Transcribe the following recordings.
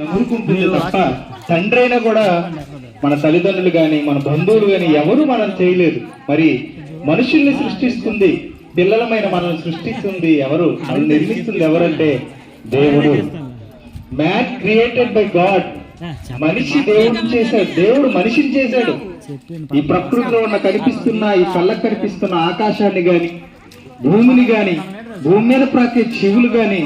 నమ్ముకుంటుంది తప్ప తండ్రి అయినా కూడా మన తల్లిదండ్రులు గాని మన బంధువులు గాని ఎవరు మనం చేయలేదు. మరి మనుషుల్ని సృష్టిస్తుంది పిల్లలమైన మనల్ని సృష్టిస్తుంది ఎవరు? మనల్ని నిర్మిస్తుంది ఎవరంటే దేవుడు. మ్యాన్ క్రియేటెడ్ బై గాడ్ మనిషి దేవుడు చేశాడు. దేవుడు మనిషిని చేశాడు. ఈ ప్రకృతిలో ఉన్న కనిపిస్తున్న ఈ కళ్ళకు కనిపిస్తున్న ఆకాశాన్ని గాని భూమిని గాని భూమి మీద ప్రాకే జీవులు గాని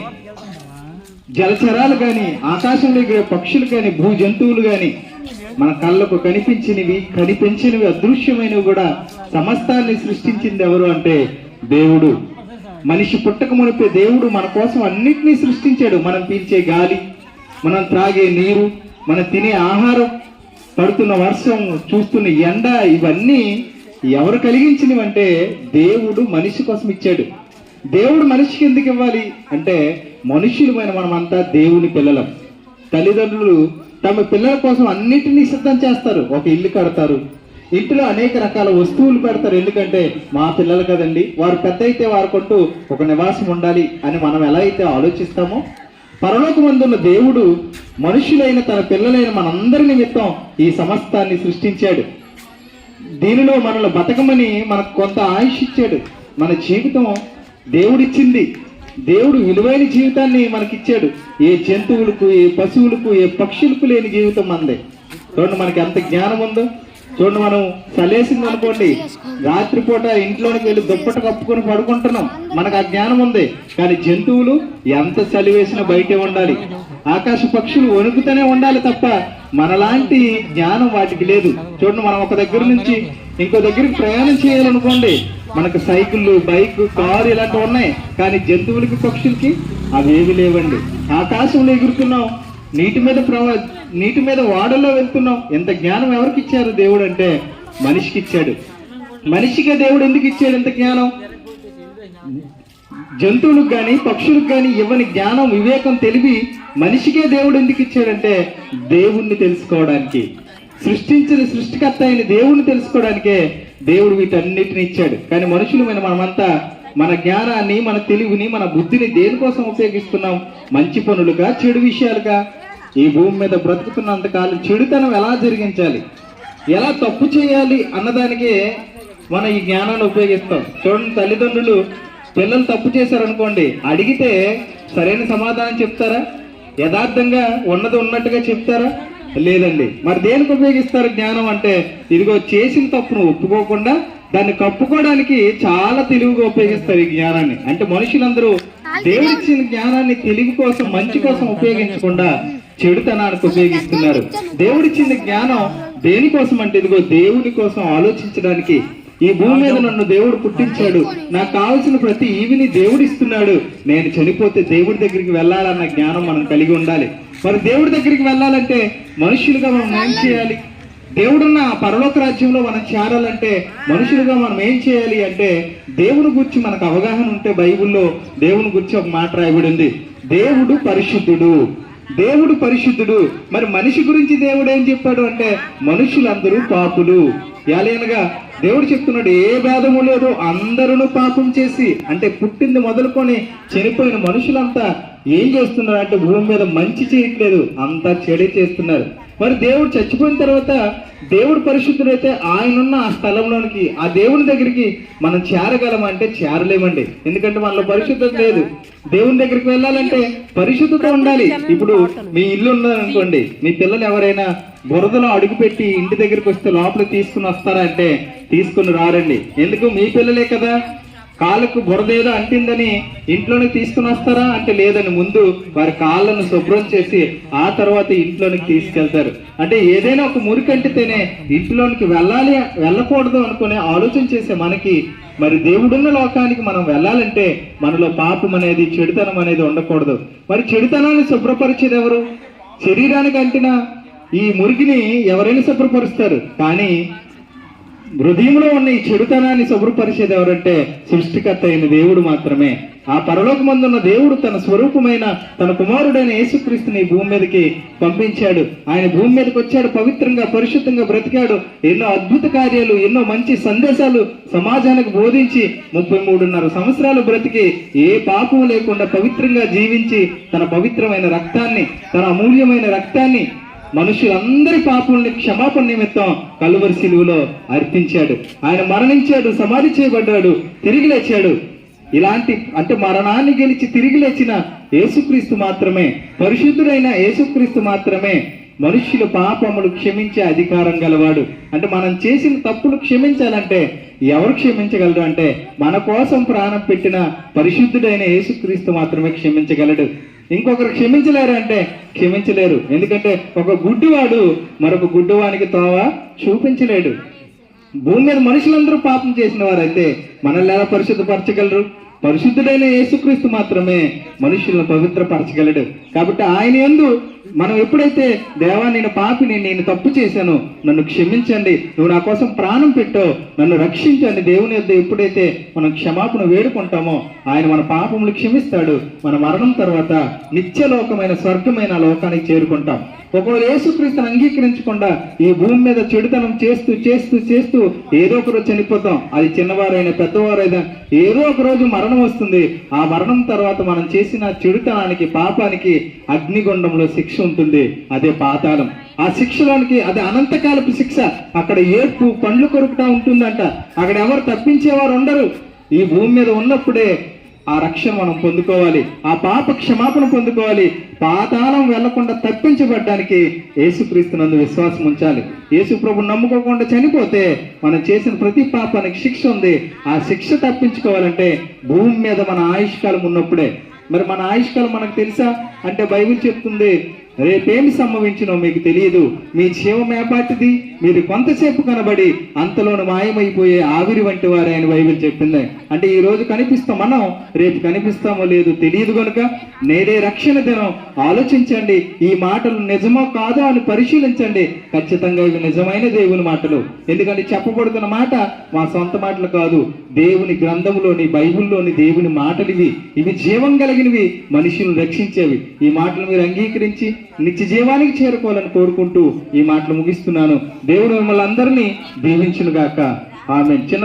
జలచరాలు కానీ ఆకాశంలో ఎగిరే పక్షులు కానీ భూ జంతువులు కానీ మన కళ్ళకు కనిపించినవి కనిపించినవి అదృశ్యమైనవి కూడా సమస్తాన్ని సృష్టించింది ఎవరు అంటే దేవుడు. మనిషి పుట్టక మునిపే దేవుడు మన కోసం అన్నిటినీ సృష్టించాడు. మనం పీల్చే గాలి మనం త్రాగే నీరు మనం తినే ఆహారం పడుతున్న వర్షం చూస్తున్న ఎండ ఇవన్నీ ఎవరు కలిగించినవంటే దేవుడు మనిషి కోసం ఇచ్చాడు. దేవుడు మనిషికి ఎందుకు ఇవ్వాలి అంటే మనుషులమైన మనమంతా దేవుని పిల్లలం. తల్లిదండ్రులు తమ పిల్లల కోసం అన్నిటినీ సిద్ధం చేస్తారు. ఒక ఇల్లు కడతారు. ఇంట్లో అనేక రకాల వస్తువులు పెడతారు. ఎందుకంటే మా పిల్లలు కదండి వారు పెద్ద అయితే వారికంటూ ఒక నివాసం ఉండాలి అని మనం ఎలా అయితే ఆలోచిస్తామో పరలోకమందున్న దేవుడు మనుషులైన తన పిల్లలైన మనందరి నిమిత్తం ఈ సమస్తాన్ని సృష్టించాడు. దీనిలో మనల్ని బతకమని మనకు కొంత ఆయుష్ ఇచ్చాడు. మన జీవితం దేవుడిచ్చింది. దేవుడు విలువైన జీవితాన్ని మనకిచ్చాడు. ఏ జంతువులకు ఏ పశువులకు ఏ పక్షులకు లేని జీవితం మనదే చూడండి మనకి ఎంత జ్ఞానం ఉందో. చూడండి మనం చలేసింది అనుకోండి. రాత్రిపూట ఇంట్లోకి వెళ్ళి దుప్పట కప్పుకొని పడుకుంటున్నాం. మనకు ఆ జ్ఞానం ఉంది. కానీ జంతువులు ఎంత చలి వేసినా బయటే ఉండాలి. ఆకాశ పక్షులు వణుకుతూనే ఉండాలి తప్ప మనలాంటి జ్ఞానం వాటికి లేదు. చూడండి మనం ఒక దగ్గర నుంచి ఇంకో దగ్గరికి ప్రయాణం చేయాలనుకోండి. మనకు సైకిళ్ళు బైక్ కారు ఇలాంటివి ఉన్నాయి. కానీ జంతువులకి పక్షులకి అవి ఏవి లేవండి. ఆకాశంలో ఎగురుతున్నాం. నీటి మీద ప్రవా నీటి మీద వాడల్లో వెళ్తున్నాం. ఎంత జ్ఞానం ఎవరికి ఇచ్చారు దేవుడు అంటే? మనిషికి ఇచ్చాడు. మనిషిగా దేవుడు ఎందుకు ఇచ్చాడు ఎంత జ్ఞానం? జంతువులకు కానీ పక్షులకు కానీ ఇవ్వని జ్ఞానం వివేకం తెలివి మనిషికే దేవుడు ఎందుకు ఇచ్చాడంటే దేవుణ్ణి తెలుసుకోవడానికి. సృష్టించిన సృష్టికర్త అయిన దేవుణ్ణి తెలుసుకోవడానికే దేవుడు వీటన్నిటిని ఇచ్చాడు. కానీ మనుషులమైన మనమంతా మన జ్ఞానాన్ని మన తెలివిని మన బుద్ధిని దేనికోసం ఉపయోగిస్తున్నాం? మంచి పనులుగా చెడు విషయాలుగా. ఈ భూమి మీద బ్రతుకుతున్నంత కాలం చెడుతనం ఎలా జరిగించాలి? ఎలా తప్పు చేయాలి అన్నదానికే మనం ఈ జ్ఞానాన్ని ఉపయోగిస్తాం. చూడండి తల్లిదండ్రులు పిల్లలు తప్పు చేశారనుకోండి అడిగితే సరైన సమాధానం చెప్తారా? యథార్థంగా ఉన్నది ఉన్నట్టుగా చెప్తారా? లేదండి. మరి దేనికి ఉపయోగిస్తారు జ్ఞానం అంటే ఇదిగో చేసిన తప్పును ఒప్పుకోకుండా దాన్ని కప్పుకోవడానికి చాలా తెలివిగా ఉపయోగిస్తారు ఈ జ్ఞానాన్ని. అంటే మనుషులందరూ దేవుడిచ్చిన జ్ఞానాన్ని తెలివి కోసం మంచి కోసం ఉపయోగించకుండా చెడుతనానికి ఉపయోగిస్తున్నారు. దేవుడిచ్చిన జ్ఞానం దేనికోసం అంటే ఇదిగో దేవుని కోసం ఆలోచించడానికి ఈ భూమి మీద నన్ను దేవుడు పుట్టించాడు. నాకు కావలసిన ప్రతి ఈవిని దేవుడు ఇస్తున్నాడు నేను చనిపోతే దేవుడి దగ్గరికి వెళ్ళాలన్న జ్ఞానం మనం కలిగి ఉండాలి. మరి దేవుడి దగ్గరికి వెళ్ళాలంటే మనుషులుగా మనం ఏం చేయాలి? దేవుడున్న ఆ పరలోక రాజ్యంలో మనం చేరాలంటే మనుషులుగా మనం ఏం చేయాలి అంటే దేవుని గురించి మనకు అవగాహన ఉంటే బైబిల్లో దేవుని గురించి ఒక మాట రాయబడి ఉంది. దేవుడు పరిశుద్ధుడు. దేవుడు పరిశుద్ధుడు. మరి మనిషి గురించి దేవుడు ఏం చెప్పాడు అంటే మనుషులందరూ పాపులు. ఎలాగనగా దేవుడు చెప్తున్నాడు ఏ భేదము లేదు. అందరూ పాపం చేసి అంటే పుట్టింది మొదలుకొని చనిపోయిన మనుషులంతా ఏం చేస్తున్నారు అంటే భూమి మీద మంచి చేయట్లేదు. అంతా చెడే చేస్తున్నారు. మరి దేవుడు చచ్చిపోయిన తర్వాత దేవుడు పరిశుద్ధుడైతే ఆయనున్న ఆ స్థలంలోనికి ఆ దేవుని దగ్గరికి మనం చేరగలమంటే చేరలేమండి. ఎందుకంటే మనలో పరిశుద్ధత లేదు. దేవుని దగ్గరికి వెళ్ళాలంటే పరిశుద్ధత ఉండాలి. ఇప్పుడు మీ ఇల్లు ఉన్నదనుకోండి మీ పిల్లలు ఎవరైనా బురదలో అడుగుపెట్టి ఇంటి దగ్గరికి వస్తే లోపల తీసుకుని వస్తారా అంటే తీసుకుని రారండి. ఎందుకు? మీ పిల్లలే కదా. కాళ్ళకు బురదేదో అంటిందని ఇంట్లోనికి తీసుకుని వస్తారా అంటే లేదని ముందు వారి కాళ్ళను శుభ్రం చేసి ఆ తర్వాత ఇంట్లోనికి తీసుకెళ్తారు. అంటే ఏదైనా ఒక మురికి అంటితేనే ఇంట్లోనికి వెళ్ళాలి వెళ్ళకూడదు అనుకునే ఆలోచన చేసే మనకి మరి దేవుడున్న లోకానికి మనం వెళ్ళాలంటే మనలో పాపం అనేది చెడుతనం అనేది ఉండకూడదు. మరి చెడుతనాన్ని శుభ్రపరిచేది ఎవరు? శరీరానికి అంటిన ఈ మురికిని ఎవరైనా శుభ్రపరుస్తారు. కానీ హృదయంలో ఉన్న ఈ చెడుతనాన్ని శుభ్రపరిచేది ఎవరంటే సృష్టికర్త అయిన దేవుడు మాత్రమే. ఆ పరలోకమందున్న దేవుడు తన స్వరూపమైన తన కుమారుడైన యేసుక్రీస్తుని భూమి మీదకి పంపించాడు. ఆయన భూమి మీదకి వచ్చాడు పవిత్రంగా పరిశుద్ధంగా బ్రతికాడు. ఎన్నో అద్భుత కార్యాలు ఎన్నో మంచి సందేశాలు సమాజానికి బోధించి ముప్పై మూడున్నర సంవత్సరాలు బ్రతికి ఏ పాపం లేకుండా పవిత్రంగా జీవించి తన పవిత్రమైన రక్తాన్ని తన అమూల్యమైన రక్తాన్ని మనుషులందరి పాపముల్ని క్షమాపణ నిమిత్తం కలువరి శిలువలో అర్పించాడు. ఆయన మరణించాడు సమాధి చేయబడ్డాడు తిరిగి లేచాడు. ఇలాంటి అంటే మరణాన్ని గెలిచి తిరిగి లేచిన యేసుక్రీస్తు మాత్రమే పరిశుద్ధుడైన యేసుక్రీస్తు మాత్రమే మనుష్యుల పాపములు క్షమించే అధికారం గలవాడు. అంటే మనం చేసిన తప్పులు క్షమించాలంటే ఎవరు క్షమించగలరు? అంటే మన కోసం ప్రాణం పెట్టిన పరిశుద్ధుడైన యేసుక్రీస్తు మాత్రమే క్షమించగలడు. ఇంకొకరు క్షమించలేరు అంటే క్షమించలేరు. ఎందుకంటే ఒక గుడ్డివాడు మరొక గుడ్డివానికి తోవ చూపించలేడు. భూమి మీద మనుషులందరూ పాపం చేసిన వారైతే మనల్ని ఎలా పరిశుద్ధపరచగలరు? పరిశుద్ధుడైన యేసుక్రీస్తు మాత్రమే మనుషులను పవిత్రపరచగలడు. కాబట్టి ఆయన యందు మనం ఎప్పుడైతే దేవా నేను పాపిని నేను తప్పు చేశాను నన్ను క్షమించండి నువ్వు నా కోసం ప్రాణం పెట్టో నన్ను రక్షించండి దేవుని యొద్ద ఎప్పుడైతే మనం క్షమాపణ వేడుకుంటామో ఆయన మన పాపములు క్షమిస్తాడు మన మరణం తర్వాత నిత్యలోకమైన స్వర్గమైన లోకానికి చేరుకుంటాం. ఒకవేళ యేసుక్రీస్తుని అంగీకరించకుండా ఈ భూమి మీద చెడుతనం చేస్తూ చేస్తూ చేస్తూ ఏదో ఒక రోజు చనిపోతాం. అది చిన్నవారైనా పెద్దవారైనా ఏదో ఒక రోజు మరణం వస్తుంది. ఆ మరణం తర్వాత మనం చేసిన చెడుతనానికి పాపానికి అగ్నిగుండంలో శిక్ష ఉంటుంది. అదే పాతాళం. ఆ శిక్షలోనికి అది అనంతకాలపు శిక్ష. అక్కడ ఏడ్పు పండ్లు కొరుకుతా ఉంటుందంట. అక్కడ ఎవరు తప్పించేవారు ఉండరు. ఈ భూమి మీద ఉన్నప్పుడే ఆ రక్షణ మనం పొందుకోవాలి. ఆ పాప క్షమాపణ పొందుకోవాలి. పాతాళం వెళ్ళకుండా తప్పించబడ్డానికి యేసుక్రీస్తునందు విశ్వాసం ఉంచాలి. యేసు ప్రభు నమ్ముకోకుండా చనిపోతే మనం చేసిన ప్రతి పాపానికి శిక్ష ఉంది. ఆ శిక్ష తప్పించుకోవాలంటే భూమి మీద మన ఆయుష్కాలం ఉన్నప్పుడే. మరి మన ఆయుష్కాలం మనకు తెలుసా? అంటే బైబిల్ చెప్తుంది రేపేమి సంభవించినో మీకు తెలియదు. మీ జీవం ఏపాటిది మీరు కొంతసేపు కనబడి అంతలోను మాయమైపోయే ఆవిరి వంటి వారే అని బైబిల్ చెప్పింది. అంటే ఈ రోజు కనిపిస్తాం మనం రేపు కనిపిస్తామో లేదు తెలియదు కనుక నేడే రక్షణ దినం. ఆలోచించండి ఈ మాటలు నిజమో కాదో అని పరిశీలించండి. ఖచ్చితంగా ఇవి నిజమైన దేవుని మాటలు. ఎందుకంటే చెప్పబడుతున్న మాట మా సొంత మాటలు కాదు. దేవుని గ్రంథంలోని బైబిల్లోని దేవుని మాటలు ఇవి ఇవి జీవం కలిగినవి మనుషులను రక్షించేవి. ఈ మాటలు మీరు అంగీకరించి నిత్య జీవానికి చేరుకోవాలని కోరుకుంటూ ఈ మాటలు ముగిస్తున్నాను. దేవుడు మిమ్మల్ని అందరినీ దీవించునుగాక. ఆమె చిన్న